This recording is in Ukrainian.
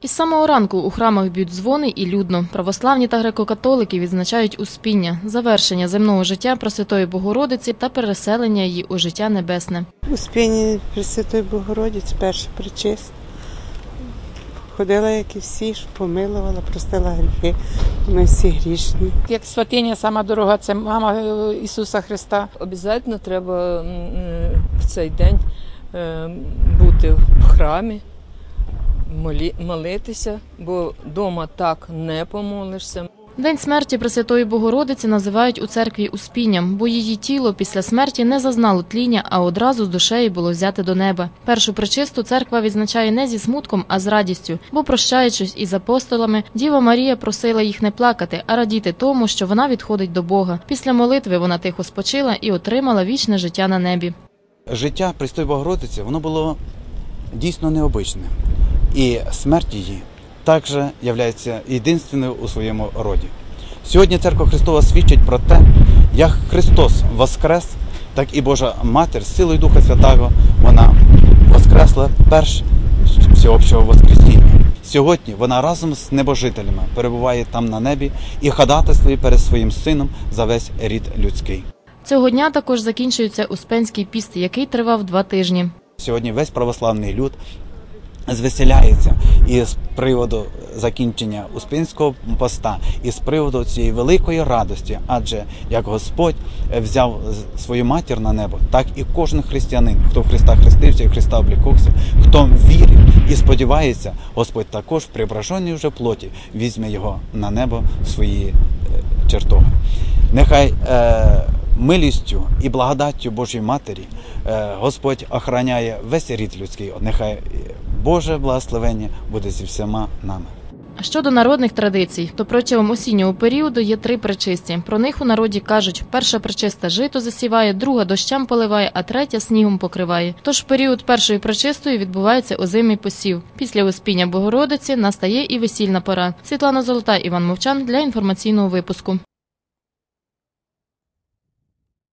Із самого ранку у храмах б'ють дзвони і людно. Православні та греко-католики відзначають успіння, завершення земного життя Пресвятої Богородиці та переселення її у життя небесне. Успіння Пресвятої Богородиці, перше причист. Ходила, як і всі, ж помилувала, простила гріхи. Ми всі грішні. Як святиня сама дорога, це мама Ісуса Христа. Обязательно треба в цей день е, бути в храмі, молитися, бо вдома так не помолишся. День смерті Пресвятої Богородиці називають у церкві успінням, бо її тіло після смерті не зазнало тління, а одразу з душею було взяте до неба. Першу причисту церква відзначає не зі смутком, а з радістю, бо прощаючись із апостолами, Діва Марія просила їх не плакати, а радіти тому, що вона відходить до Бога. Після молитви вона тихо спочила і отримала вічне життя на небі. життя Престої Богородиці воно було дійсно необичне. І смерть її також є єдинственною у своєму роді. Сьогодні Церква Христова свідчить про те, як Христос воскрес, так і Божа Матір з силою Духа Святого вона воскресла перш всеобщого Воскресіння. Сьогодні вона разом з небожителями перебуває там на небі і ходатайствує перед своїм сином за весь рід людський. Цього дня також закінчується Успенський піст, який тривав два тижні. Сьогодні весь православний люд звеселяється і з приводу закінчення Успенського поста, і з приводу цієї великої радості, адже як Господь взяв свою матір на небо, так і кожен християнин, хто в Христа хрестився і в Христа облікувався, хто вірить і сподівається, Господь також в преображеній вже плоті візьме його на небо в свої е, чертоги. Нехай е, милістю і благодаттю Божої Матері е, Господь охороняє весь рід людський. Нехай е, Боже благословення буде зі всіма нами. Щодо народних традицій, то протягом осіннього періоду є три причисті. Про них у народі кажуть: перша причиста жито засіває, друга дощем поливає, а третя снігом покриває. Тож в період першої причистої відбувається озимий посів. Після успіння Богородиці настає і весільна пора. Світлана Золота, Іван Мовчан для інформаційного випуску.